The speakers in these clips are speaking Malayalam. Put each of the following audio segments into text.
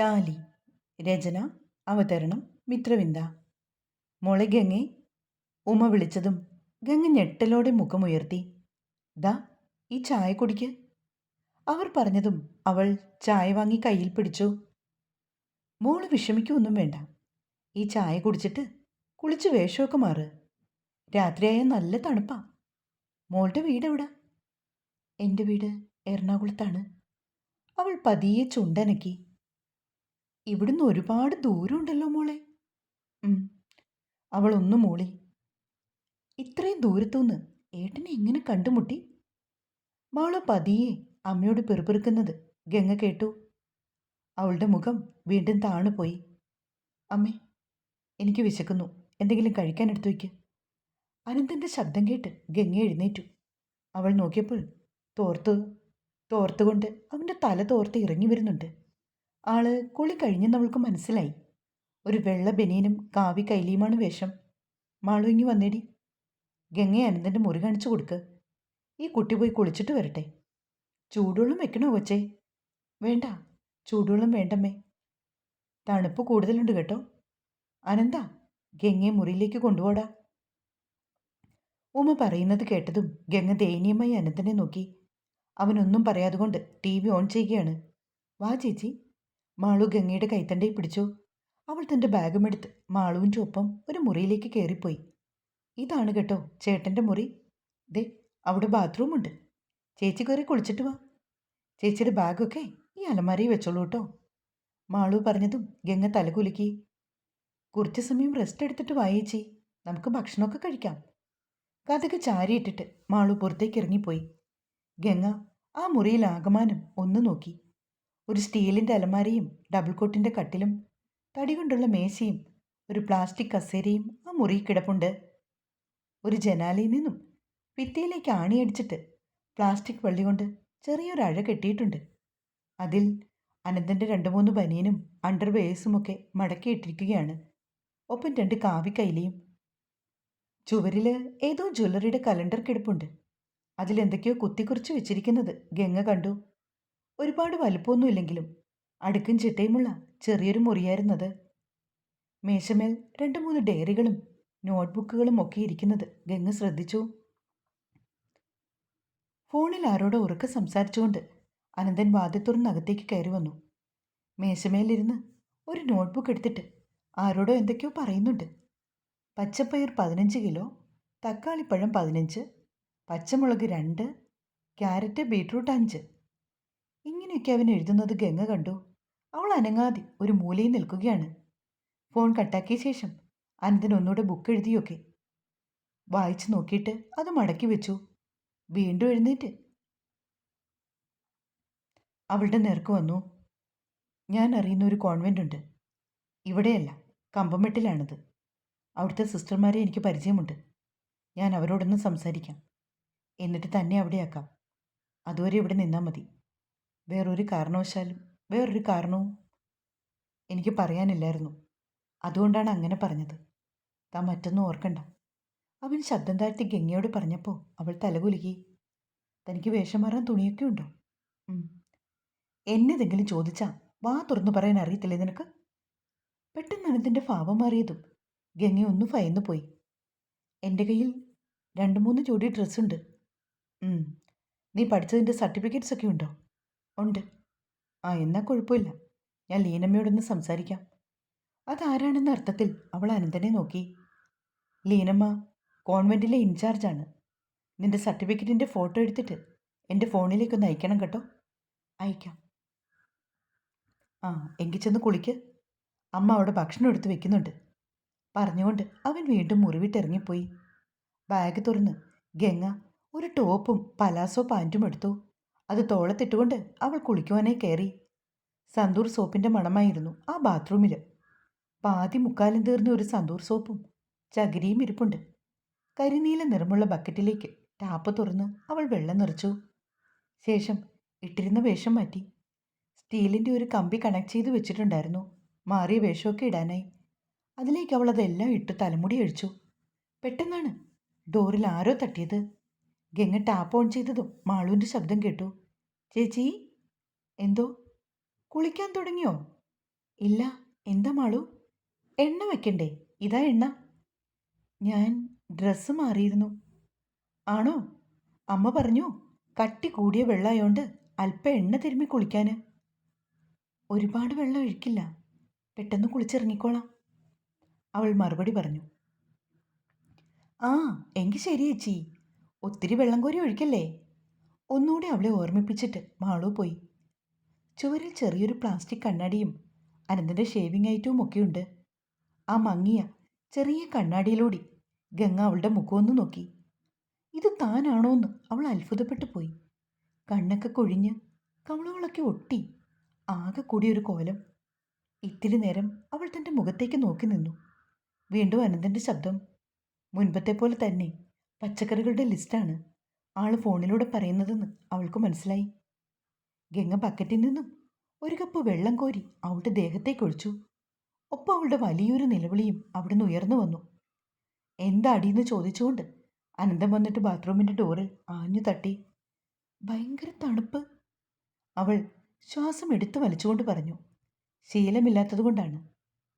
താലി രചന അവതരണം മിത്രവിന്ദ. മോളെ ഗംഗെ ഉമ വിളിച്ചതും ഗംഗ ഞെട്ടലോടെ മുഖമുയർത്തി. ദാ ഈ ചായ കുടിക്ക്. അവർ പറഞ്ഞതും അവൾ ചായ വാങ്ങി കയ്യിൽ പിടിച്ചു. മോൾ വിഷമിക്കൊന്നും വേണ്ട. ഈ ചായ കുടിച്ചിട്ട് കുളിച്ച് വേഷമൊക്കെ മാറ്. രാത്രിയായ നല്ല തണുപ്പാ. മോളുടെ വീട് എവിടെ? എന്റെ വീട് എറണാകുളത്താണ്. അവൾ പതിയെ ചുണ്ടനക്കി ഇവിടുന്ന് ഒരുപാട് ദൂരമുണ്ടല്ലോ മോളെ. അവളൊന്നു മോളി. ഇത്രയും ദൂരത്തുനിന്ന് ഏട്ടനെ എങ്ങനെ കണ്ടുമുട്ടി? മോൾ പതിയെ അമ്മയോട് പെറുപെറുക്കുന്നത് ഗംഗ കേട്ടു. അവളുടെ മുഖം വീണ്ടും താണുപോയി അമ്മേ എനിക്ക് വിശക്കുന്നു. എന്തെങ്കിലും കഴിക്കാൻ എടുത്തു വയ്ക്ക്. അനന്തന്റെ ശബ്ദം കേട്ട് ഗംഗ എഴുന്നേറ്റു. അവൾ നോക്കിയപ്പോൾ തോർത്ത് തോർത്തുകൊണ്ട് അവന്റെ തല തോർത്ത് ഇറങ്ങി വരുന്നുണ്ട്. ആൾ കുളി കഴിഞ്ഞെന്നവൾക്ക് മനസ്സിലായി. ഒരു വെള്ള ബനിയനും കാവി കൈലിയുമാണ് വേഷം. മാളു ഇങ്ങി വന്നേടി. ഗംഗ അനന്തന്റെ മുറി കാണിച്ചു കൊടുക്ക്. ഈ കുട്ടി പോയി കുളിച്ചിട്ട് വരട്ടെ. ചൂടുവെള്ളം വെക്കണോ കൊച്ചേ? വേണ്ട. ചൂടുവെള്ളം വേണ്ടമ്മേ. തണുപ്പ് കൂടുതലുണ്ട് കേട്ടോ. അനന്ത ഗംഗയെ മുറിയിലേക്ക് കൊണ്ടുപോടാ. ഉമ്മ പറയുന്നത് കേട്ടതും ഗംഗ ദയനീയമായി അനന്തനെ നോക്കി. അവനൊന്നും പറയാതുകൊണ്ട് ടി വി ഓൺ ചെയ്യുകയാണ്. വാ ചേച്ചി. മാളു ഗംഗയുടെ കൈത്തണ്ടയിൽ പിടിച്ചു. അവൾ തന്റെ ബാഗുമെടുത്ത് മാളുവിന്റെ ഒപ്പം ഒരു മുറിയിലേക്ക് കയറിപ്പോയി. ഇതാണ് കേട്ടോ ചേട്ടന്റെ മുറി. ദേ അവിടെ ബാത്റൂമുണ്ട് ചേച്ചി കയറി കുളിച്ചിട്ട് വാ. ചേച്ചിയുടെ ബാഗൊക്കെ ഈ അലമാരയിൽ വെച്ചോളൂ കേട്ടോ. മാളു പറഞ്ഞതും ഗംഗ തലകുലുക്കി. കുറച്ച് സമയം റെസ്റ്റ് എടുത്തിട്ട് വായിച്ചി നമുക്ക് ഭക്ഷണമൊക്കെ കഴിക്കാം. കഥക്ക് ചാരിയിട്ടിട്ട് മാളു പുറത്തേക്ക് ഇറങ്ങിപ്പോയി. ഗംഗ ആ മുറിയിൽ ആകമാനം ഒന്ന് നോക്കി. ഒരു സ്റ്റീലിന്റെ അലമാരയും ഡബിൾ കോട്ടിന്റെ കട്ടിലും തടി കൊണ്ടുള്ള മേശയും ഒരു പ്ലാസ്റ്റിക് കസേരയും ആ മുറി കിടപ്പുണ്ട്. ഒരു ജനാലയിൽ നിന്നും ഭിത്തിയിലേക്ക് ആണിയടിച്ചിട്ട് പ്ലാസ്റ്റിക് വള്ളി കൊണ്ട് ചെറിയൊരു അഴ കെട്ടിയിട്ടുണ്ട്. അതിൽ അനന്തന്റെ രണ്ട് മൂന്ന് ബനിയനും അണ്ടർവെയേഴ്സും ഒക്കെ മടക്കിയിട്ടിരിക്കുകയാണ്. ഒപ്പം രണ്ട് കാവി കൈലിയും ചുവരിൽ ഏതോ ജ്വല്ലറിയുടെ കലണ്ടർ കിടപ്പുണ്ട്. അതിലെന്തൊക്കെയോ കുത്തിക്കുറിച്ച് വെച്ചിരിക്കുന്നത് ഗംഗ കണ്ടു. ഒരുപാട് വലുപ്പമൊന്നുമില്ലെങ്കിലും അടുക്കും ചിട്ടയുമുള്ള ചെറിയൊരു മുറിയായിരുന്നത്. മേശമേൽ രണ്ട് മൂന്ന് ഡയറികളും നോട്ട്ബുക്കുകളും ഒക്കെ ഇരിക്കുന്നത് ഗംഗ ശ്രദ്ധിച്ചു. ഫോണിൽ ആരോടോ ഉറക്കെ സംസാരിച്ചുകൊണ്ട് അനന്തൻ വാതിൽ തുറന്നകത്തേക്ക് കയറി വന്നു. മേശമേലിരുന്ന് ഒരു നോട്ട്ബുക്ക് എടുത്തിട്ട് ആരോടോ എന്തൊക്കെയോ പറയുന്നുണ്ട്. പച്ചപ്പയർ പതിനഞ്ച് കിലോ തക്കാളിപ്പഴം പതിനഞ്ച് പച്ചമുളക് രണ്ട് ക്യാരറ്റ് ബീട്രൂട്ട് അഞ്ച് ഇങ്ങനെയൊക്കെ അവൻ എഴുതുന്നത് ഗംഗ കണ്ടു. അവൾ അനങ്ങാതെ ഒരു മൂലയിൽ നിൽക്കുകയാണ്. ഫോൺ കട്ടാക്കിയ ശേഷം അനന്തൻ ഒന്നുകൂടെ ബുക്ക് എഴുതിയൊക്കെ. വായിച്ചു നോക്കിയിട്ട് അത് മടക്കി വെച്ചു. വീണ്ടും എഴുന്നേറ്റ്. അവളുടെ നേർക്ക് വന്നു. ഞാൻ അറിയുന്ന ഒരു കോൺവെന്റ് ഉണ്ട്. ഇവിടെയല്ല കമ്പമെട്ടിലാണിത്. അവിടുത്തെ സിസ്റ്റർമാരെ എനിക്ക് പരിചയമുണ്ട്. ഞാൻ അവരോടൊന്ന് സംസാരിക്കാം. എന്നിട്ട് തന്നെ അവിടെയാക്കാം. അതുവരെ ഇവിടെ നിന്നാൽ മതി. വേറൊരു കാരണവശാലും വേറൊരു കാരണവും എനിക്ക് പറയാനില്ലായിരുന്നു. അതുകൊണ്ടാണ് അങ്ങനെ പറഞ്ഞത്. താൻ മറ്റൊന്നും ഓർക്കണ്ട. അവൻ ശബ്ദം താഴ്ത്തി ഗംഗയോട് പറഞ്ഞപ്പോൾ അവൾ തലകുലുക്കി തനിക്ക് വേഷം മാറാൻ തുണിയൊക്കെ ഉണ്ടോ. എന്നെതെങ്കിലും ചോദിച്ചാ വാ തുറന്നു പറയാൻ അറിയത്തില്ലേ നിനക്ക്? പെട്ടെന്ന് ഇതിന്റെ ഭാവം മാറിയതും ഗംഗ ഒന്ന് ഭയന്നു പോയി. എന്റെ കയ്യിൽ രണ്ട് മൂന്ന് ജോഡി ഡ്രസ്സുണ്ട്. നീ പഠിച്ചതിന്റെ സർട്ടിഫിക്കറ്റ്സ് ഒക്കെ ഉണ്ടോ? ഉണ്ട്. ആ എന്നാൽ കുഴപ്പമില്ല. ഞാൻ ലീനമ്മയോടൊന്ന് സംസാരിക്കാം. അതാരാണെന്ന അർത്ഥത്തിൽ അവൾ അനന്തനെ നോക്കി. ലീനമ്മ കോൺവെന്റിലെ ഇൻചാർജാണ്. നിന്റെ സർട്ടിഫിക്കറ്റിന്റെ ഫോട്ടോ എടുത്തിട്ട് എന്റെ ഫോണിലേക്കൊന്ന് അയക്കണം കേട്ടോ. അയക്കാം. ആ എങ്കിൽ ചെന്ന് കുളിക്ക്. അമ്മ അവിടെ ഭക്ഷണം എടുത്ത് വെക്കുന്നുണ്ട്. പറഞ്ഞുകൊണ്ട് അവൻ വീണ്ടും മുറിവിട്ടിറങ്ങിപ്പോയി. ബാഗ് തുറന്ന് ഗംഗ ഒരു ടോപ്പും പലാസോ പാന്റും എടുത്തു. അത് തോളത്തിട്ടുകൊണ്ട് അവൾ കുളിക്കുവാനായി കയറി. സന്തൂർ സോപ്പിന്റെ മണമായിരുന്നു ആ ബാത്റൂമിൽ പാതി മുക്കാലും തീർന്ന ഒരു സന്തൂർ സോപ്പും ചകിരിയും ഇരിപ്പുണ്ട്. കരിനീല നിറമുള്ള ബക്കറ്റിലേക്ക് ടാപ്പ് തുറന്ന് അവൾ വെള്ളം നിറച്ചു. ശേഷം ഇട്ടിരുന്ന വേഷം മാറ്റി. സ്റ്റീലിന്റെ ഒരു കമ്പി കണക്ട് ചെയ്ത് വെച്ചിട്ടുണ്ടായിരുന്നു. മാറിയ വേഷമൊക്കെ ഇടാനായി. അതിലേക്ക് അവൾ അതെല്ലാം ഇട്ട് തലമുടി അഴിച്ചു. പെട്ടെന്നാണ് ഡോറിൽ ആരോ തട്ടിയത്. ഗംഗ ടാപ്പ് ഓൺ ചെയ്തതും മാളുവിന്റെ ശബ്ദം കേട്ടു. ചേച്ചി എന്തോ? കുളിക്കാൻ തുടങ്ങിയോ? ഇല്ല. എന്താ മാളു? എണ്ണ വെക്കണ്ടേ? ഇതാ എണ്ണ. ഞാൻ ഡ്രസ്സ് മാറിയിരുന്നു. ആണോ? അമ്മ പറഞ്ഞു കട്ടി കൂടിയ വെള്ളമായോണ്ട് അല്പം എണ്ണ തിരുമ്മി കുളിക്കാന്. ഒരുപാട് വെള്ളം ഒഴിക്കില്ല. പെട്ടെന്ന് കുളിച്ചിറങ്ങിക്കോളാം. അവൾ മറുപടി പറഞ്ഞു ആ എങ്കിൽ ശരി ചേച്ചി. ഒത്തിരി വെള്ളം കോരി ഒഴിക്കല്ലേ? ഒന്നുകൂടി അവളെ ഓർമ്മിപ്പിച്ചിട്ട് മാളു പോയി. ചുവരിൽ ചെറിയൊരു പ്ലാസ്റ്റിക് കണ്ണാടിയും അനന്തന്റെ ഷേവിംഗ് ഐറ്റവും ഒക്കെയുണ്ട്. ആ മങ്ങിയ ചെറിയ കണ്ണാടിയിലൂടെ ഗംഗ അവളുടെ മുഖമൊന്ന് നോക്കി. ഇത് താനാണോ എന്ന് അവൾ അത്ഭുതപ്പെട്ടു പോയി. കണ്ണൊക്കെ കൊഴിഞ്ഞ് കവളുകളൊക്കെ ഒട്ടി ആകെ കൂടിയൊരു കോലം. ഇത്തിരി നേരം അവൾ തന്റെ മുഖത്തേക്ക് നോക്കി നിന്നു. വീണ്ടും അനന്തന്റെ ശബ്ദം മുൻപത്തെ പോലെ തന്നെ പച്ചക്കറികളുടെ ലിസ്റ്റാണ്. ആൾ ഫോണിലൂടെ പറയുന്നതെന്ന് അവൾക്ക് മനസ്സിലായി. ഗംഗ ബക്കറ്റിൽ നിന്നും ഒരു കപ്പ് വെള്ളം കോരി അവളുടെ ദേഹത്തേക്ക് ഒഴിച്ചു. ഒപ്പം അവളുടെ വലിയൊരു നിലവിളിയും അവിടുന്ന് ഉയർന്നു വന്നു. എന്താ അടിയെന്ന് ചോദിച്ചുകൊണ്ട് അനന്തം വന്നിട്ട് ബാത്റൂമിന്റെ ഡോറിൽ ആഞ്ഞു തട്ടി. ഭയങ്കര തണുപ്പ്. അവൾ ശ്വാസം എടുത്തു വലിച്ചുകൊണ്ട് പറഞ്ഞു. ശീലമില്ലാത്തതുകൊണ്ടാണ്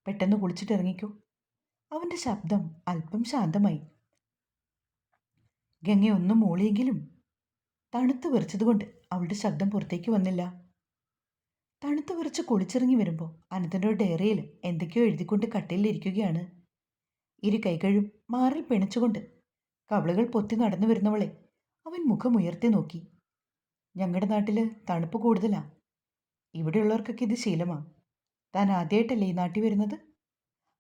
പെട്ടെന്ന് കുളിച്ചിട്ടിറങ്ങിക്കോ അവന്റെ ശബ്ദം അല്പം ശാന്തമായി. ഗംഗ ഒന്നും മൂളിയെങ്കിലും തണുത്തു വിറച്ചതുകൊണ്ട് അവളുടെ ശബ്ദം പുറത്തേക്ക് വന്നില്ല. തണുത്തു വിറച്ച് കുളിച്ചിറങ്ങി വരുമ്പോൾ അനന്തന്റെ ഡയറിയിൽ എന്തൊക്കെയോ എഴുതിക്കൊണ്ട് കട്ടിലിരിക്കുകയാണ് ഇരു കൈകളും മാറിൽ പിണച്ചുകൊണ്ട് കവളുകൾ പൊത്തി നടന്നു വരുന്നവളെ അവൻ മുഖമുയർത്തി നോക്കി. ഞങ്ങളുടെ നാട്ടിൽ തണുപ്പ് കൂടുതലാ. ഇവിടെയുള്ളവർക്കൊക്കെ ഇത് ശീലമാണ് താൻ ആദ്യമായിട്ടല്ലേ ഈ നാട്ടിൽ വരുന്നത്?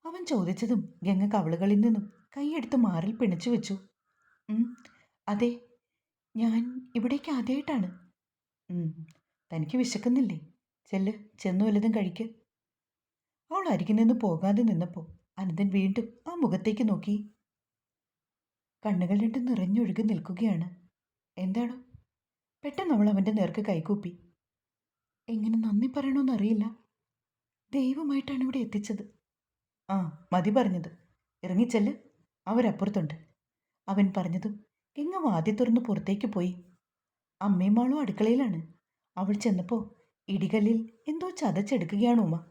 അവൻ ചോദിച്ചതും ഗംഗ കവളുകളിൽ നിന്നും കൈയെടുത്ത് മാറിൽ പിണച്ചു വെച്ചു. "ഉം, അതെ ഞാൻ ഇവിടേക്ക് ആദ്യമായിട്ടാണ് "ഉം, തനിക്ക് വിശക്കുന്നില്ലേ? ചെല്ല് ചെന്ന് വല്ലതും കഴിക്ക്. അവൾ അരികിൽ നിന്ന് പോകാതെ നിന്നപ്പോൾ അനന്തൻ വീണ്ടും ആ മുഖത്തേക്ക് നോക്കി. കണ്ണുകൾ രണ്ടും നിറഞ്ഞൊഴുകി നിൽക്കുകയാണ്. എന്താണ്? പെട്ടെന്ന് അവൾ അവന്റെ നേർക്ക് കൈകൂപ്പി. എങ്ങനെ നന്ദി പറയണമെന്നറിയില്ല ദൈവമായിട്ടാണ് ഇവിടെ എത്തിച്ചത്. ആ മതി പറഞ്ഞത്. ഇറങ്ങിച്ചെല്ല്. അവരപ്പുറത്തുണ്ട്. അവൻ പറഞ്ഞതും ഗംഗ വാതി തുറന്ന് പുറത്തേക്ക് പോയി. അമ്മയും മാളും അടുക്കളയിലാണ്. അവൾ ചെന്നപ്പോൾ ഇടികല്ലിൽ എന്തോ ചതച്ചെടുക്കുകയാണ് ഉമ്മ.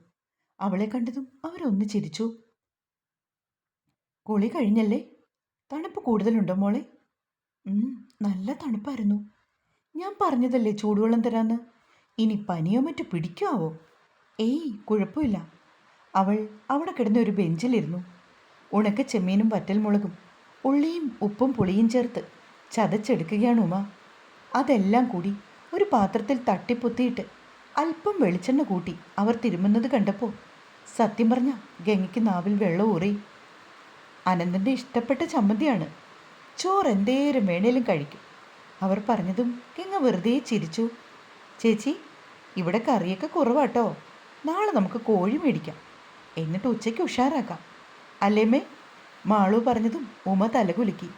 അവളെ കണ്ടതും അവരൊന്ന് ചിരിച്ചു. കുളി കഴിഞ്ഞല്ലേ? തണുപ്പ് കൂടുതലുണ്ടോ മോളെ? നല്ല തണുപ്പായിരുന്നു. ഞാൻ പറഞ്ഞതല്ലേ ചൂടുവെള്ളം തരാന്ന്? ഇനി പനിയോ മറ്റോ പിടിക്കാവോ? ഏയ് കുഴപ്പമില്ല. അവൾ അവിടെ കിടന്ന ഒരു ബെഞ്ചിലിരുന്നു. ഉണക്ക ചെമ്മീനും വറ്റൽമുളകും ഉള്ളിയും ഉപ്പും പുളിയും ചേർത്ത് ചതച്ചെടുക്കുകയാണ് ഉമ. അതെല്ലാം കൂടി ഒരു പാത്രത്തിൽ തട്ടിപ്പൊത്തിയിട്ട് അല്പം വെളിച്ചെണ്ണ കൂട്ടി അവർ തിരുമുന്നത് കണ്ടപ്പോൾ സത്യം പറഞ്ഞ ഗംഗയ്ക്ക് നാവിൽ വെള്ളം ഊറി. അനന്തന്റെ ഇഷ്ടപ്പെട്ട ചമ്മന്തിയാണ്. ചോറ് എന്തേരം വേണേലും കഴിക്കും. അവർ പറഞ്ഞതും ഗംഗ വെറുതെ ചിരിച്ചു. ചേച്ചി ഇവിടെ കറിയൊക്കെ കുറവാട്ടോ. നാളെ നമുക്ക് കോഴി മേടിക്കാം. എന്നിട്ട് ഉച്ചയ്ക്ക് ഉഷാറാക്കാം. അല്ലേമ്മേ മാളു പറഞ്ഞതും ഉമ തലകുലുക്കി.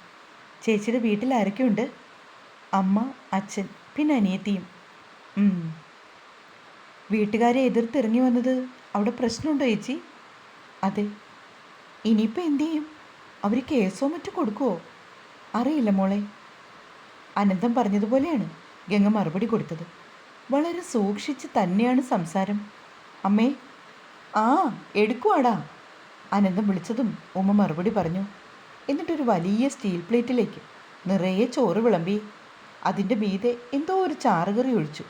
ചേച്ചിയുടെ വീട്ടിൽ ആരൊക്കെയുണ്ട്? അമ്മ അച്ഛൻ പിന്നെ അനിയത്തിയും. വീട്ടുകാരെ എതിർത്തിറങ്ങി വന്നത് അവിടെ പ്രശ്നമുണ്ടോ ചേച്ചി? അതെ. ഇനിയിപ്പോൾ എന്തു ചെയ്യും? അവർ കേസോ മറ്റോ കൊടുക്കുമോ അറിയില്ല മോളെ. അനന്തം പറഞ്ഞതുപോലെയാണ് ഗംഗ മറുപടി കൊടുത്തത്. വളരെ സൂക്ഷിച്ച് തന്നെയാണ് സംസാരം. അമ്മേ. ആ എടുക്കുവാടാ. അനന്തം വിളിച്ചതും ഉമ്മ മറുപടി പറഞ്ഞു. എന്നിട്ടൊരു വലിയ സ്റ്റീൽ പ്ലേറ്റിലേക്ക് നിറയെ ചോറ് വിളമ്പി. അതിന്റെ മീതെ എന്തോ ഒരു ചാറുകറി ഒഴിച്ചു.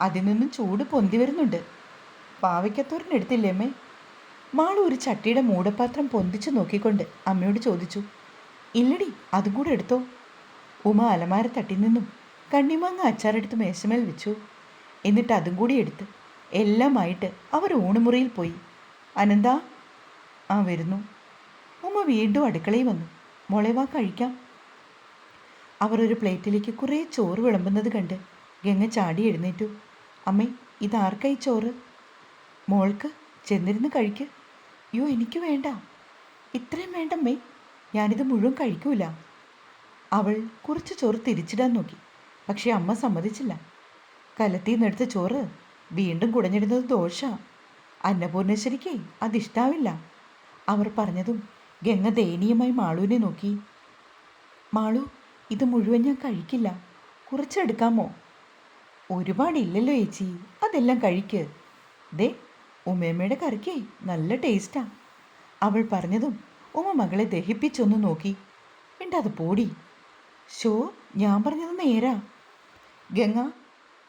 അതിൽ നിന്നും ചൂട് പൊന്തി വരുന്നുണ്ട്. പാവയ്ക്കത്തോരനെടുത്തില്ലേ അമ്മേ? മാളു ഒരു ചട്ടിയുടെ മൂടപാത്രം പൊന്തിച്ചു നോക്കിക്കൊണ്ട് അമ്മയോട് ചോദിച്ചു ഇല്ലടി അതും കൂടെ എടുത്തോ? ഉമ അലമാര തട്ടിൽ നിന്നും കണ്ണിമാങ്ങ അച്ചാറെടുത്ത് മേശമേൽ വെച്ചു. എന്നിട്ട് അതും കൂടി എടുത്ത് എല്ലാമായിട്ട് അവർ ഊണുമുറിയിൽ പോയി. അനന്ത ആ വരുന്നു. അമ്മ വീണ്ടും അടുക്കളയിൽ വന്നു. മോളെ വാ കഴിക്കാം. അവർ ഒരു പ്ലേറ്റിലേക്ക് കുറേ ചോറ് വിളമ്പുന്നത് കണ്ട് ഗംഗ ചാടി എഴുന്നേറ്റു. അമ്മേ ഇതാർക്കായി ചോറ്? മോൾക്ക് ചെന്നിരുന്ന് കഴിക്ക്. യോ എനിക്ക് വേണ്ട. ഇത്രയും വേണ്ടമ്മേ ഞാനിത് മുഴുവൻ കഴിക്കൂല. അവൾ കുറച്ച് ചോറ് തിരിച്ചിടാൻ നോക്കി. പക്ഷേ അമ്മ സമ്മതിച്ചില്ല. കലത്തിൽ നിന്നെടുത്ത ചോറ് വീണ്ടും കുടഞ്ഞിടുന്നത് ദോഷ അന്നപൂർണേശ്വരിക്ക് അതിഷ്ടാവില്ല അവർ പറഞ്ഞതും ഗംഗ ദയനീയമായി മാളുവിനെ നോക്കി. മാളു ഇത് മുഴുവൻ ഞാൻ കഴിക്കില്ല. കുറച്ചെടുക്കാമോ ഒരുപാടില്ലല്ലോ ചേച്ചി അതെല്ലാം കഴിക്ക്. ദേ ഉമ്മയമ്മയുടെ കറിക്കേ നല്ല ടേസ്റ്റാ. അവൾ പറഞ്ഞതും ഉമ്മ മകളെ ദഹിപ്പിച്ചൊന്ന് നോക്കി. അത് പോടി. ഷോ ഞാൻ പറഞ്ഞത് നേരാ. ഗംഗ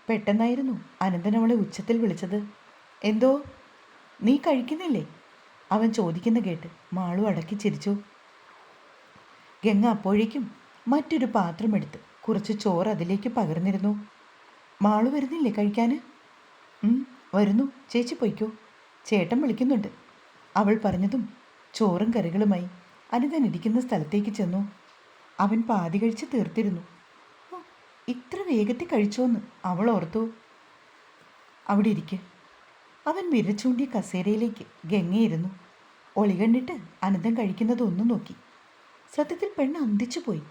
പെട്ടെന്നായിരുന്നു അനന്തൻ അവളെ ഉച്ചത്തിൽ വിളിച്ചത്. എന്തോ? നീ കഴിക്കുന്നില്ലേ? അവൻ ചോദിക്കുന്ന കേട്ട് മാളു അടക്കി ചിരിച്ചു. ഗംഗ അപ്പോഴേക്കും മറ്റൊരു പാത്രമെടുത്ത് കുറച്ച് ചോറ് അതിലേക്ക് പകർന്നിരുന്നു. മാളു വരുന്നില്ലേ കഴിക്കാൻ വരുന്നു. ചേച്ചി പൊയ്ക്കോ. ചേട്ടൻ വിളിക്കുന്നുണ്ട്. അവൾ പറഞ്ഞതും ചോറും കറികളുമായി അനിതൻ ഇരിക്കുന്ന സ്ഥലത്തേക്ക് ചെന്നു. അവൻ പാതി കഴിച്ച് തീർത്തിരുന്നു. ഇത്ര വേഗത്തിൽ കഴിച്ചോന്ന് അവൾ ഓർത്തു. അവിടെ ഇരിക്കെ. അവൻ വിരച്ചൂണ്ടിയ കസേരയിലേക്ക് ഗംഗയിരുന്നു ഒളി കണ്ടിട്ട് അനന്തം കഴിക്കുന്നതൊന്നും നോക്കി. സത്യത്തിൽ പെണ്ണ് അന്തിച്ചു പോയി.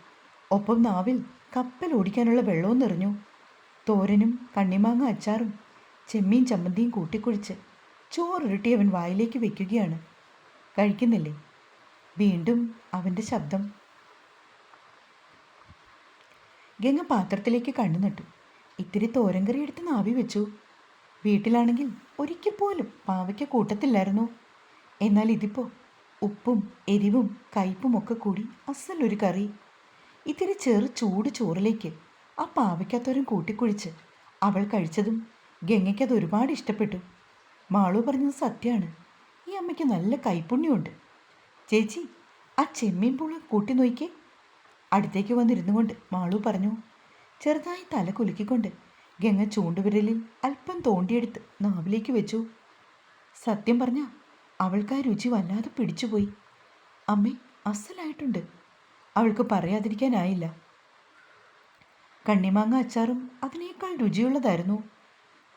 ഒപ്പം നാവിൽ കപ്പൽ ഓടിക്കാനുള്ള വെള്ളവും നിറഞ്ഞു. തോരനും കണ്ണിമാങ്ങ അച്ചാറും ചെമ്മീൻ ചമ്മന്തിയും കൂട്ടിക്കുഴിച്ച് ചോറുരുട്ടി അവൻ വായിലേക്ക് വെക്കുകയാണ്. കഴിക്കുന്നില്ലേ? വീണ്ടും അവന്റെ ശബ്ദം. ഗംഗ പാത്രത്തിലേക്ക് കണ്ണു നട്ടു ഇത്തിരി തോരൻ കറി എടുത്ത് നാവി വെച്ചു. വീട്ടിലാണെങ്കിൽ ഒരിക്കൽ പോലും പാവയ്ക്ക കൂട്ടത്തില്ലായിരുന്നു. എന്നാൽ ഇതിപ്പോൾ ഉപ്പും എരിവും കയ്പും ഒക്കെ കൂടി അസലൊരു കറി. ഇത്തിരി ചെറു ചൂട് ചോറിലേക്ക് ആ പാവയ്ക്കത്തോരം കൂട്ടിക്കുഴിച്ച് അവൾ കഴിച്ചതും ഗംഗയ്ക്കത് ഒരുപാട് ഇഷ്ടപ്പെട്ടു. മാളു പറഞ്ഞത് സത്യമാണ്. ഈ അമ്മയ്ക്ക് നല്ല കൈപ്പുണ്യമുണ്ട്. ചേച്ചി ആ ചെമ്മീൻ പുള്ളി കൂട്ടി നോക്കിക്കേ അടുത്തേക്ക് വന്നിരുന്നു കൊണ്ട് മാളു പറഞ്ഞു ചെറുതായി തല കുലുക്കിക്കൊണ്ട് ഗംഗ ചൂണ്ടുവിരലിൽ അല്പം തോണ്ടിയെടുത്ത് നാവിലേക്ക് വെച്ചു. സത്യം പറഞ്ഞ അവൾക്ക് ആ രുചി വല്ലാതെ പിടിച്ചുപോയി. അമ്മേ അസലായിട്ടുണ്ട്. അവൾക്ക് പറയാതിരിക്കാനായില്ല. കണ്ണിമാങ്ങ അച്ചാറും അതിനേക്കാൾ രുചിയുള്ളതായിരുന്നു.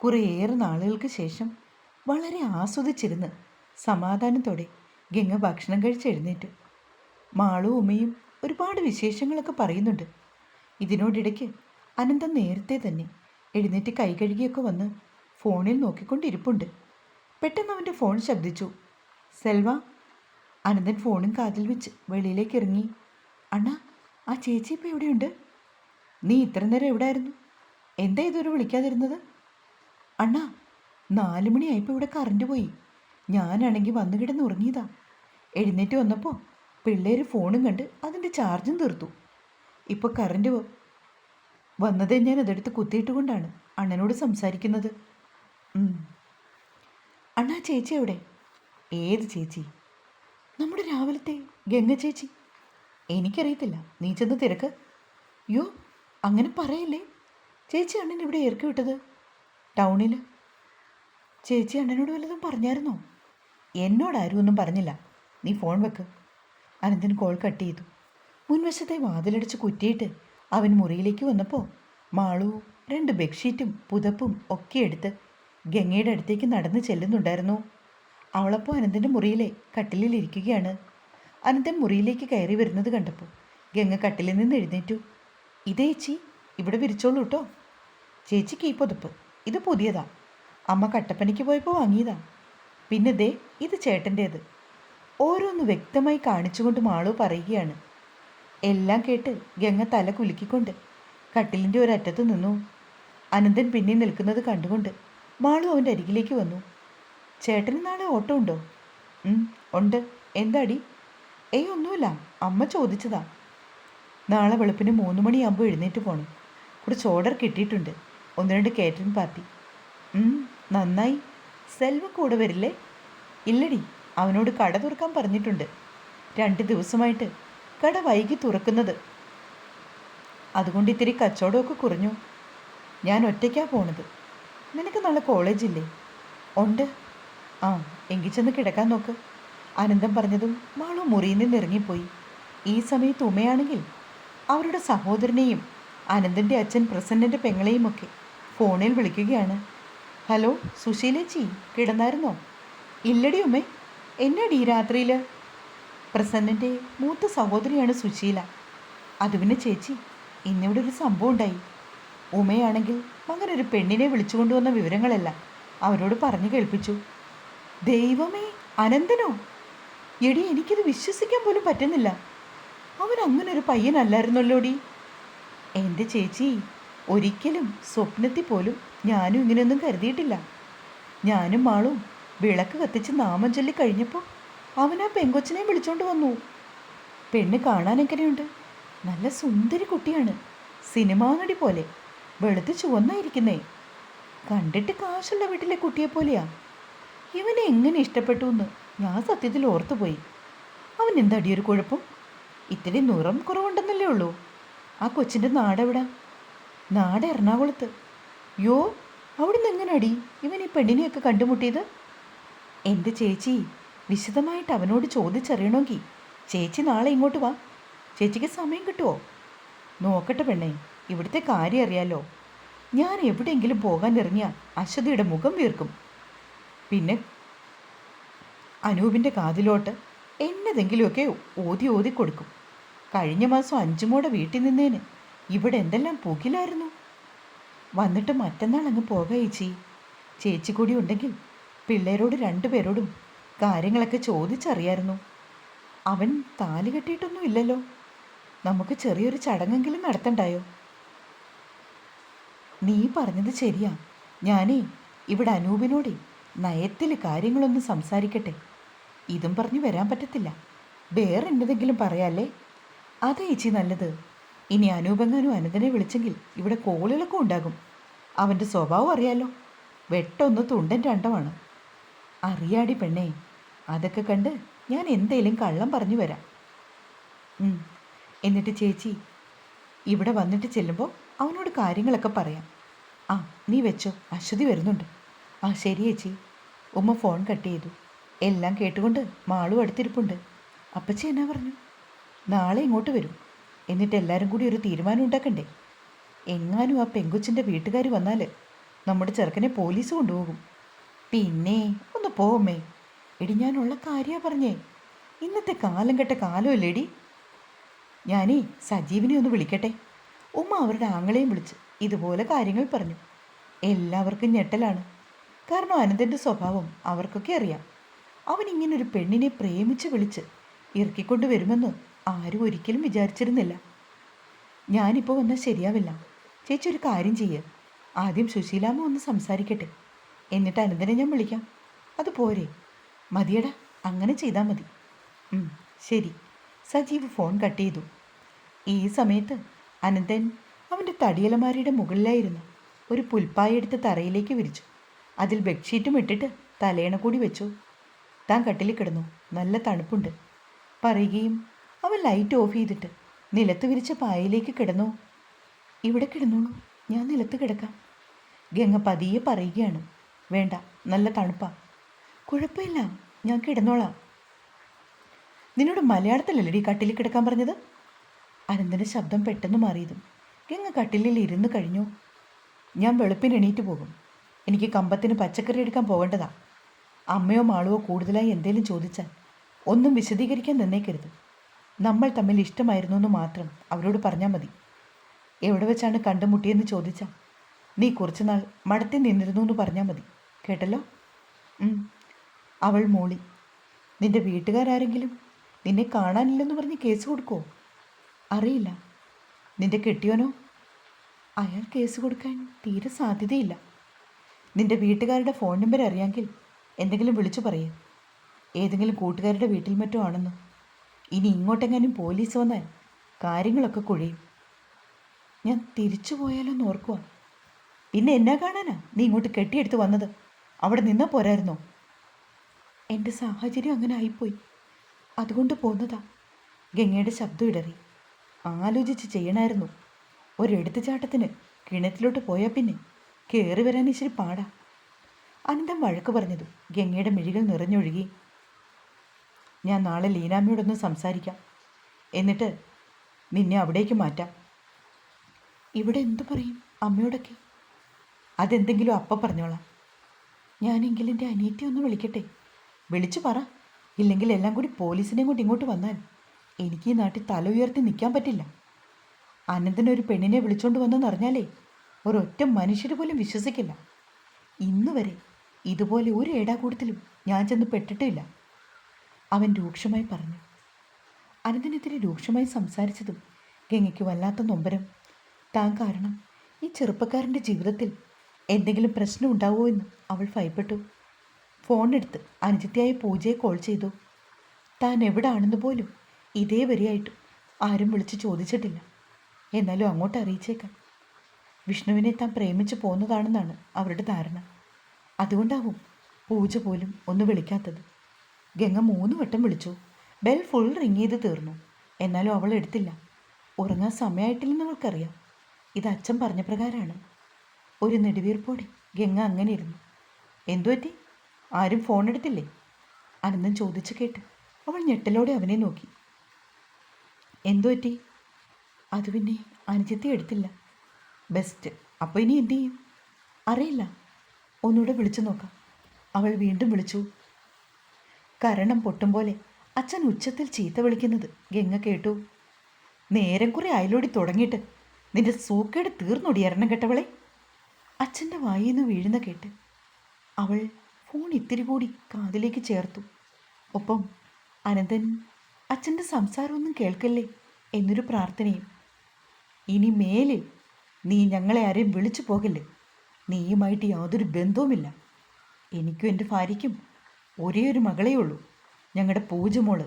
കുറേയേറെ നാളുകൾക്ക് ശേഷം വളരെ ആസ്വദിച്ചിരുന്ന് സമാധാനത്തോടെ ഗംഗ ഭക്ഷണം കഴിച്ച് മാളും മാളു ഉമ്മയും ഒരുപാട് വിശേഷങ്ങളൊക്കെ പറയുന്നുണ്ട്. ഇതിനോടിടയ്ക്ക് അനന്തം നേരത്തെ തന്നെ എഴുന്നേറ്റ് കൈ കഴുകിയൊക്കെ വന്ന് ഫോണിൽ നോക്കിക്കൊണ്ടിരിപ്പുണ്ട്. പെട്ടെന്ന് അവന്റെ ഫോൺ ശബ്ദിച്ചു. സെൽവ അനന്തൻ ഫോണും കാതിൽ വെച്ച് വെളിയിലേക്ക് ഇറങ്ങി. അണ്ണാ ആ ചേച്ചി ഇപ്പോൾ എവിടെയുണ്ട്? നീ ഇത്ര നേരം എവിടെ ആയിരുന്നു എന്താ ഇതുവരെ വിളിക്കാതിരുന്നത്? അണ്ണാ നാല് മണിയായപ്പോൾ ഇവിടെ കറണ്ട് പോയി. ഞാനാണെങ്കിൽ വന്നു കിടന്ന് ഉറങ്ങിയതാ. എഴുന്നേറ്റ് വന്നപ്പോൾ പിള്ളേർ ഫോണും കണ്ട് അതിന്റെ ചാർജും തീർത്തു. ഇപ്പോൾ കറണ്ട് വന്നതേ ഞാൻ അതെടുത്ത് കുത്തിയിട്ട് കൊണ്ടാണ് അണ്ണനോട് സംസാരിക്കുന്നത്. അണ്ണാ ചേച്ചി എവിടെ? ഏത് ചേച്ചി? നമ്മുടെ രാവിലത്തെ ഗംഗ ചേച്ചി. എനിക്കറിയത്തില്ല. നീ ചെന്ന് തിരക്ക്. യോ അങ്ങനെ പറയല്ലേ? ചേച്ചി അണ്ണൻ ഇവിടെ ഇറക്കി വിട്ടത്? ടൗണിൽ ചേച്ചി അണ്ണനോട് വല്ലതും പറഞ്ഞായിരുന്നോ? എന്നോടാരും ഒന്നും പറഞ്ഞില്ല. നീ ഫോൺ വെക്ക്. അനന്തൻ കോൾ കട്ട് ചെയ്തു. മുൻവശത്തെ വാതിലടിച്ച് കുറ്റിയിട്ട് അവൻ മുറിയിലേക്ക് വന്നപ്പോൾ മാളു രണ്ട് ബെഡ്ഷീറ്റും പുതപ്പും ഒക്കെ എടുത്ത് ഗംഗയുടെ അടുത്തേക്ക് നടന്ന് ചെല്ലുന്നുണ്ടായിരുന്നു. അവളപ്പോൾ അനന്തന്റെ മുറിയിലെ കട്ടിലിൽ ഇരിക്കുകയാണ്. അനന്തൻ മുറിയിലേക്ക് കയറി വരുന്നത് കണ്ടപ്പോൾ ഗംഗ കട്ടിലിൽ നിന്ന് എഴുന്നേറ്റു. ഇതേ ചേച്ചി ഇവിടെ വിരിച്ചോളൂ കേട്ടോ ചേച്ചിക്ക് ഈ പുതപ്പ് ഇത് പുതിയതാ. അമ്മ കട്ടപ്പനയ്ക്ക് പോയപ്പോൾ വാങ്ങിയതാ. പിന്നെ ദേ ഇത് ചേട്ടന്റേത് ഓരോന്ന് വ്യക്തമായി കാണിച്ചുകൊണ്ട് മാളു പറയുകയാണ്. എല്ലാം കേട്ട് ഗംഗ തല കുലുക്കിക്കൊണ്ട് കട്ടിലിന്റെ ഒരറ്റത്ത് നിന്നു. അനന്തൻ പിന്നെ നിൽക്കുന്നത് കണ്ടുകൊണ്ട് മാളു അവന്റെ അരികിലേക്ക് വന്നു. ചേട്ടന് നാളെ ഓട്ടോ ഉണ്ടോ? ഉണ്ട്. എന്താടി? ഏയ് ഒന്നുമില്ല. അമ്മ ചോദിച്ചതാ. നാളെ വെളുപ്പിന് മൂന്ന് മണിയാകുമ്പോൾ എഴുന്നേറ്റ് പോകണം കുറച്ച് ഓർഡർ കിട്ടിയിട്ടുണ്ട്. ഒന്ന് രണ്ട് കേറ്ററിംഗ് പാർട്ടി. നന്നായി. സെൽവ് കൂടെ വരില്ലേ? ഇല്ലടി അവനോട് കട തുറക്കാൻ പറഞ്ഞിട്ടുണ്ട്. രണ്ട് ദിവസമായിട്ട് കട വൈകി തുറക്കുന്നത്. അതുകൊണ്ട് ഇത്തിരി കച്ചവടമൊക്കെ കുറഞ്ഞു. ഞാൻ ഒറ്റയ്ക്കാ പോണത്. നിനക്ക് നാളെ കോളേജില്ലേ ഉണ്ട്. ആ എങ്കിൽ ചെന്ന് കിടക്കാൻ നോക്ക്. അനന്തം പറഞ്ഞതും മാളു മുറിയിൽ നിന്ന് ഇറങ്ങിപ്പോയി. ഈ സമയത്ത് ഉമയാണെങ്കിൽ അവരുടെ സഹോദരനെയും അനന്തന്റെ അച്ഛൻ പ്രസന്നന്റെ പെങ്ങളെയും ഒക്കെ ഫോണിൽ വിളിക്കുകയാണ്. ഹലോ സുശീലേച്ചി കിടന്നായിരുന്നോ? ഇല്ലടി ഉമ്മേ എന്നടി രാത്രിയിൽ പ്രസന്നന്റെ മൂത്ത സഹോദരിയാണ് സുശീല. അത് ചേച്ചി ഇന്നിവിടെ ഒരു സംഭവം ഉണ്ടായി. ഉമയാണെങ്കിൽ അങ്ങനെ ഒരു പെണ്ണിനെ വിളിച്ചുകൊണ്ടുവന്ന വിവരങ്ങളെല്ലാം അവരോട് പറഞ്ഞു കേൾപ്പിച്ചു. ദൈവമേ അനന്തനോ? എടി എനിക്കിത് വിശ്വസിക്കാൻ പോലും പറ്റുന്നില്ല. അവൻ അങ്ങനെ ഒരു പയ്യനല്ലായിരുന്നല്ലോടി എന്റെ ചേച്ചി ഒരിക്കലും സ്വപ്നത്തിൽ പോലും ഞാനും ഇങ്ങനെയൊന്നും കരുതിയിട്ടില്ല. ഞാനും മാളും വിളക്ക് കത്തിച്ച് നാമം ചൊല്ലി കഴിഞ്ഞപ്പോൾ അവൻ ആ പെങ്കൊച്ചിനെ വിളിച്ചോണ്ട് വന്നു. പെണ്ണ് കാണാൻ എങ്ങനെയുണ്ട്? നല്ല സുന്ദരി കുട്ടിയാണ്. സിനിമാ നടി പോലെ. വെളുത്ത് ചുവന്നായിരിക്കുന്നേ. കണ്ടിട്ട് കാശുള്ള വീട്ടിലെ കുട്ടിയെ പോലെയാ. ഇവനെ എങ്ങനെ ഇഷ്ടപ്പെട്ടു എന്ന് ഞാൻ സത്യത്തിൽ ഓർത്തുപോയി. അവൻ ഒരു കുഴപ്പം? ഇത്തിരി നിറം കുറവുണ്ടെന്നല്ലേ ഉള്ളൂ. ആ കൊച്ചിന്റെ നാടെവിടാ? നാട് എറണാകുളത്ത്. യോ അവിടുന്ന് എങ്ങനെ അടി ഇവൻ ഈ പെണ്ണിനെയൊക്കെ കണ്ടുമുട്ടിയത്? എന്റെ ചേച്ചി? വിശദമായിട്ട് അവനോട് ചോദിച്ചറിയണമെങ്കിൽ ചേച്ചി നാളെ ഇങ്ങോട്ട് വാ. ചേച്ചിക്ക് സമയം കിട്ടുമോ നോക്കട്ടെ പെണ്ണേ ഇവിടുത്തെ കാര്യം അറിയാലോ. ഞാൻ എവിടെയെങ്കിലും പോകാൻ ഇറങ്ങിയ അശ്വതിയുടെ മുഖം വീർക്കും. പിന്നെ അനൂപിന്റെ കാതിലോട്ട് എന്നതെങ്കിലുമൊക്കെ ഓതി ഓതി കൊടുക്കും. കഴിഞ്ഞ മാസം അഞ്ചുമോടെ വീട്ടിൽ നിന്നേന്. ഇവിടെ എന്തെല്ലാം പുകിലായിരുന്നു വന്നിട്ട് മറ്റന്നാൾ അങ്ങ് പോകാം ചേച്ചി ചേച്ചി കൂടി ഉണ്ടെങ്കിൽ പിള്ളേരോട് രണ്ടുപേരോടും കാര്യങ്ങളൊക്കെ ചോദിച്ചറിയായിരുന്നു. അവൻ താലി കെട്ടിയിട്ടൊന്നും ഇല്ലല്ലോ. നമുക്ക് ചെറിയൊരു ചടങ്ങെങ്കിലും നടത്തണ്ടായോ? നീ പറഞ്ഞത് ശരിയാ. ഞാനേ ഇവിടെ അനൂപിനോടേ നയത്തിൽ കാര്യങ്ങളൊന്ന് സംസാരിക്കട്ടെ. ഇതും പറഞ്ഞു വരാൻ പറ്റത്തില്ല. വേറെ എന്തെങ്കിലും പറയാല്ലേ? അതെ ചേച്ചി നല്ലത്. ഇനി അനൂപെങ്ങാനും അനന്തനെ വിളിച്ചെങ്കിൽ ഇവിടെ കോളിളക്കം ഉണ്ടാകും. അവന്റെ സ്വഭാവം അറിയാലോ. വെട്ടൊന്ന് തുണ്ടൻ രണ്ടമാണ്. അറിയാടി പെണ്ണേ അതൊക്കെ കണ്ട് ഞാൻ എന്തേലും കള്ളം പറഞ്ഞു വരാം. എന്നിട്ട് ചേച്ചി ഇവിടെ വന്നിട്ട് ചെല്ലുമ്പോൾ അവനോട് കാര്യങ്ങളൊക്കെ പറയാം. ആ നീ വെച്ചോ. അശ്വതി വരുന്നുണ്ട്. ആ ശരി ചേച്ചി. ഉമ്മ ഫോൺ കട്ട് ചെയ്തു. എല്ലാം കേട്ടുകൊണ്ട് മാളും അടുത്തിരിപ്പുണ്ട്. അപ്പച്ചി എന്നാ പറഞ്ഞു? നാളെ ഇങ്ങോട്ട് വരും. എന്നിട്ട് എല്ലാവരും കൂടി ഒരു തീരുമാനം ഉണ്ടാക്കണ്ടേ? എങ്ങാനും ആ പെങ്കുച്ചിന്റെ വീട്ടുകാർ വന്നാൽ നമ്മുടെ ചെറുക്കനെ പോലീസ് കൊണ്ടുപോകും. പിന്നെ ഒന്ന് പോവമ്മേ. എടി ഞാനുള്ള കാര്യമാണ് പറഞ്ഞേ. ഇന്നത്തെ കാലം കെട്ട കാലമല്ലേടി? ഞാനേ സജീവിനെ ഒന്ന് വിളിക്കട്ടെ. ഉമ്മ അവരുടെ ആങ്ങളെയും വിളിച്ച് ഇതുപോലെ കാര്യങ്ങൾ പറഞ്ഞു. എല്ലാവർക്കും ഞെട്ടലാണ്. കാരണം അനന്തന്റെ സ്വഭാവം അവർക്കൊക്കെ അറിയാം. അവൻ ഇങ്ങനെ ഒരു പെണ്ണിനെ പ്രേമിച്ച് വിളിച്ച് ഇറക്കിക്കൊണ്ട് വരുമെന്ന് ആരും ഒരിക്കലും വിചാരിച്ചിരുന്നില്ല. ഞാനിപ്പോൾ വന്നാൽ ശരിയാവില്ല. ചേച്ചി ഒരു കാര്യം ചെയ്യ്. ആദ്യം സുശീലാമ്മ ഒന്ന് സംസാരിക്കട്ടെ. എന്നിട്ട് അനന്തനെ ഞാൻ വിളിക്കാം. അത് പോരെ. മതിയടാ അങ്ങനെ ചെയ്താൽ മതി. ശരി. സജീവ് ഫോൺ കട്ട് ചെയ്തു. ഈ സമയത്ത് അനന്തൻ അവന്റെ തടിയലമാരിയുടെ മുകളിലായിരുന്നു. ഒരു പുൽപ്പായ എടുത്ത് തറയിലേക്ക് വിരിച്ചു. അതിൽ ബെഡ്ഷീറ്റും ഇട്ടിട്ട് തലയണ കൂടി വെച്ചു. താൻ കട്ടിലിൽ കിടന്നു. നല്ല തണുപ്പുണ്ട്. പറയുകയും അവൻ ലൈറ്റ് ഓഫ് ചെയ്തിട്ട് നിലത്ത് വിരിച്ച പായയിലേക്ക് കിടന്നു. ഇവിടെ കിടന്നോളൂ. ഞാൻ നിലത്ത് കിടക്കാം. ഗംഗ പതിയെ പറയുകയാണ്. വേണ്ട. നല്ല തണുപ്പാ. കുഴപ്പമില്ല. ഞാൻ കിടന്നോളാം. നിന്നോട് മലയാളത്തിലല്ലേ ഈ കട്ടിലിൽ കിടക്കാൻ പറഞ്ഞത്? അനന്തന്റെ ശബ്ദം പെട്ടെന്ന് മാറിയതും. ഗംഗ കട്ടിലിൽ ഇരുന്ന് കഴിഞ്ഞു? ഞാൻ വെളുപ്പിന് എണീറ്റ് പോകും. എനിക്ക് കമ്പത്തിന് പച്ചക്കറി എടുക്കാൻ പോകേണ്ടതാ. അമ്മയോ മാളുവോ കൂടുതലായി എന്തേലും ചോദിച്ചാൽ ഒന്നും വിശദീകരിക്കാൻ നിന്നേക്കരുത്. നമ്മൾ തമ്മിൽ ഇഷ്ടമായിരുന്നു എന്ന് മാത്രം അവരോട് പറഞ്ഞാൽ മതി. എവിടെ വെച്ചാണ് കണ്ടുമുട്ടിയെന്ന് ചോദിച്ചാൽ നീ കുറച്ചുനാൾ മടത്തി നിന്നിരുന്നു എന്ന് പറഞ്ഞാൽ മതി. കേട്ടല്ലോ. അവൾ മോളി നിന്റെ വീട്ടുകാരാരെങ്കിലും നിന്നെ കാണാനില്ലെന്ന് പറഞ്ഞ് കേസ് കൊടുക്കുമോ അറിയില്ല. നിന്റെ കെട്ടിയോനോ? അയാൾ കേസ് കൊടുക്കാൻ തീരെ സാധ്യതയില്ല. നിന്റെ വീട്ടുകാരുടെ ഫോൺ നമ്പർ അറിയാമെങ്കിൽ എന്തെങ്കിലും വിളിച്ചു പറയേ. ഏതെങ്കിലും കൂട്ടുകാരുടെ വീട്ടിൽ മറ്റോ ആണെന്ന്. ഇനി ഇങ്ങോട്ടെങ്ങാനും പോലീസ് വന്നാൽ കാര്യങ്ങളൊക്കെ കുഴയും. ഞാൻ തിരിച്ചു പോയാലോന്ന് ഓർക്കുക പിന്നെ എന്നാ കാണാനാ? നീ ഇങ്ങോട്ട് കെട്ടിയെടുത്ത് വന്നത്. അവിടെ നിന്നാ പോരായിരുന്നോ? എന്റെ സാഹചര്യം അങ്ങനെ ആയിപ്പോയി. അതുകൊണ്ട് പോന്നതാ. ഗംഗയുടെ ശബ്ദം ഇടറി. ആലോചിച്ച് ചെയ്യണമായിരുന്നു ഒരെടുത്തുചാട്ടത്തിന് കിണറ്റിലോട്ട് പോയാൽ പിന്നെ കയറി വരാൻ ഇച്ചിരി പാടാ. അനന്തം വഴക്ക് പറഞ്ഞതു ഗംഗയുടെ മിഴികൾ നിറഞ്ഞൊഴുകി. ഞാൻ നാളെ ലീനാമ്മയോടൊന്ന് സംസാരിക്കാം. എന്നിട്ട് നിന്നെ അവിടേക്ക് മാറ്റാം. ഇവിടെ എന്തു പറയും അമ്മയോടൊക്കെ? അതെന്തെങ്കിലും അപ്പം പറഞ്ഞോളാം. ഞാനെങ്കിലും എന്റെ അനിയത്തി ഒന്ന് വിളിക്കട്ടെ? വിളിച്ചു പറ. ഇല്ലെങ്കിൽ എല്ലാം കൂടി പോലീസിനെയും കൊണ്ട് ഇങ്ങോട്ട് വന്നാൽ എനിക്ക് ഈ നാട്ടിൽ തല ഉയർത്തി നിൽക്കാൻ പറ്റില്ല. അനന്തനൊരു പെണ്ണിനെ വിളിച്ചോണ്ട് വന്നെന്നറിഞ്ഞാലേ ഒരൊറ്റ മനുഷ്യർ പോലും വിശ്വസിക്കില്ല. ഇന്നുവരെ ഇതുപോലെ ഒരു ഏടാകൂടത്തിലും ഞാൻ ചെന്ന് പെട്ടിട്ടില്ല. അവൻ രൂക്ഷമായി പറഞ്ഞു. അനന്തനെതിരെ രൂക്ഷമായി സംസാരിച്ചതും ഗംഗയ്ക്ക് വല്ലാത്ത നൊമ്പരം. താൻ കാരണം ഈ ചെറുപ്പക്കാരന്റെ ജീവിതത്തിൽ എന്തെങ്കിലും പ്രശ്നം ഉണ്ടാവുമോ എന്ന് അവൾ ഭയപ്പെട്ടു. ഫോണെടുത്ത് അനുജത്തിയായ പൂജയെ കോൾ ചെയ്തു. താൻ എവിടാണെന്ന് പോലും ഇതേ വരെയായിട്ടും ആരും വിളിച്ച് ചോദിച്ചിട്ടില്ല. എന്നാലും അങ്ങോട്ട് അറിയിച്ചേക്കാം. വിഷ്ണുവിനെ താൻ പ്രേമിച്ച് പോകുന്നതാണെന്നാണ് അവരുടെ ധാരണ. അതുകൊണ്ടാവും പൂജ പോലും ഒന്ന് വിളിക്കാത്തത്. ഗംഗ മൂന്ന് വട്ടം വിളിച്ചു. ബെൽ ഫുൾ റിങ് ചെയ്ത് തീർന്നു. എന്നാലും അവൾ എടുത്തില്ല. ഉറങ്ങാൻ സമയമായിട്ടില്ലെന്ന് അവൾക്കറിയാം. ഇത് അച്ഛൻ പറഞ്ഞ പ്രകാരമാണ്. ഒരു നെടുവീർപ്പോടെ ഗംഗ അങ്ങനെ ഇരുന്നു. എന്തു പറ്റി? ആരും ഫോൺ എടുത്തില്ലേ? അനന്തൻ ചോദിച്ചു കേട്ട് അവൾ ഞെട്ടലോടെ അവനെ നോക്കി. എന്തു പറ്റി? അത് പിന്നെ അനുജത്തി എടുത്തില്ല. ബെസ്റ്റ്. അപ്പോൾ ഇനി എന്തു ചെയ്യും? അറിയില്ല. ഒന്നുകൂടെ വിളിച്ചു നോക്കാം. അവൾ വീണ്ടും വിളിച്ചു. കരണം പൊട്ടും പോലെ അച്ഛൻ ഉച്ചത്തിൽ ചീത്ത വിളിക്കുന്നത് ഗംഗ കേട്ടു. നേരം കുറെ അയലോടി തുടങ്ങിയിട്ട് നിന്റെ സൂക്കേട് തീർന്നൊടിയരണം കേട്ടവളെ അച്ഛന്റെ വായിന്ന് വീഴുന്ന കേട്ട് അവൾ ഫോൺ ഇത്തിരി കൂടി കാതിലേക്ക് ചേർത്തു. ഒപ്പം അനന്തൻ അച്ഛന്റെ സംസാരമൊന്നും കേൾക്കല്ലേ എന്നൊരു പ്രാർത്ഥനയും. ഇനി മേലിൽ നീ ഞങ്ങളെ ആരെയും വിളിച്ചു പോകല്ലേ? നീയുമായിട്ട് യാതൊരു ബന്ധവുമില്ല. എനിക്കും എന്റെ ഭാര്യയ്ക്കും ഒരേ ഒരു മകളേ ഉള്ളൂ. ഞങ്ങളുടെ പൂജമോൾ.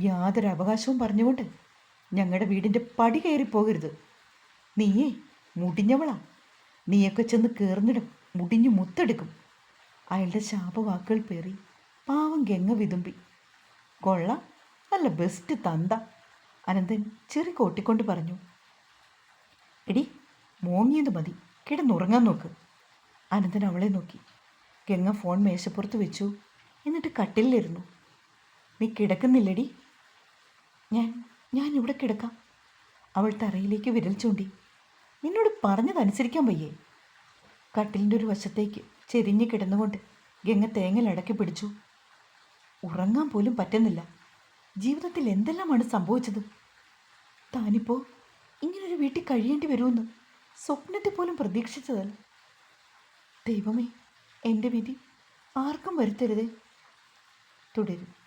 യാതൊരു അവകാശവും പറഞ്ഞുകൊണ്ട് ഞങ്ങളുടെ വീടിന്റെ പടി കയറി പോകരുത്. നീയേ മുടിഞ്ഞവളാ. നീയൊക്കെ ചെന്ന് കയറുന്നിടും മുടിഞ്ഞു മുത്തെടുക്കും. അയാളുടെ ശാപവാക്കുകൾ പേറി പാവം ഗംഗ വിതുമ്പി. കൊള്ള നല്ല ബെസ്റ്റ് തന്ത അനന്തൻ ചെറി കോട്ടിക്കൊണ്ട് പറഞ്ഞു. എടി മോങ്ങിയത് മതി കിടന്നുറങ്ങാൻ നോക്ക്. അനന്തൻ അവളെ നോക്കി. ഗംഗ ഫോൺ മേശപ്പുറത്ത് വെച്ചു എന്നിട്ട് കട്ടിലിരുന്നു നീ കിടക്കുന്നില്ലടി? ഞാൻ ഞാൻ ഇവിടെ കിടക്കാം. അവൾ തറയിലേക്ക് വിരൽ ചൂണ്ടി. നിന്നോട് പറഞ്ഞതനുസരിക്കാൻ വയ്യേ. കട്ടിലിന്റെ ഒരു വശത്തേക്ക് ചെരിഞ്ഞ് കിടന്നുകൊണ്ട് ഗംഗ തേങ്ങലടക്കി പിടിച്ചു. ഉറങ്ങാൻ പോലും പറ്റുന്നില്ല. ജീവിതത്തിൽ എന്തെല്ലാമാണ് സംഭവിച്ചത്? താനിപ്പോൾ ഇങ്ങനൊരു വീട്ടിൽ കഴിയേണ്ടി വരുമെന്ന് സ്വപ്നത്തെ പോലും പ്രതീക്ഷിച്ചതല്ല. ദൈവമേ എന്റെ വിധി ആർക്കും വരുത്തരുതേ. തുടരും.